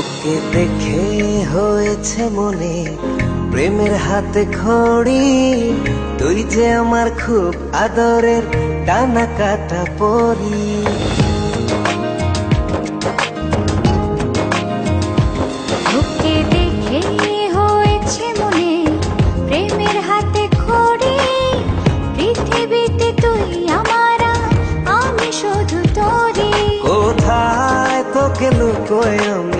তোকে দেখে হয়েছে মনে প্রেমের হাতে খড়ি। তুই যে আমার খুব আদরের টানা কাটা পরি। তোকে দেখে হয়েছে মনে প্রেমের হাতে খড়ি। পৃথিবীতে তুই আমার আমি শুধু কোথায় তোকে লুকোয় আমি?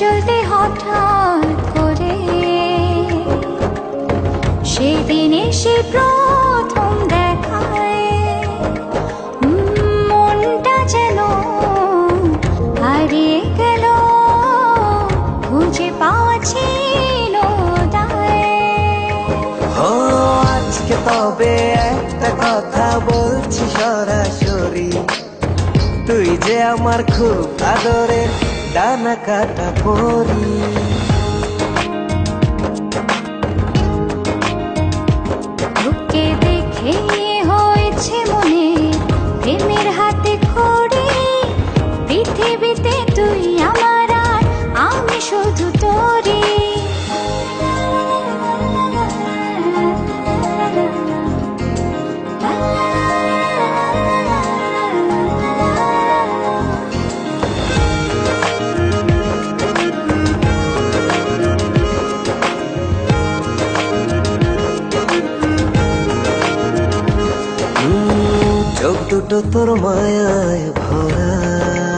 চলতে হঠাৎ করে। সেদিন এসে প্রথম দেখায় যেন হারিয়ে গেল তবে একটা কথা বলছি সরাসরি। তুই যে আমার খুব আদরের ডানা কাটা চোখ দুটো তোর মায়ায় ভরা।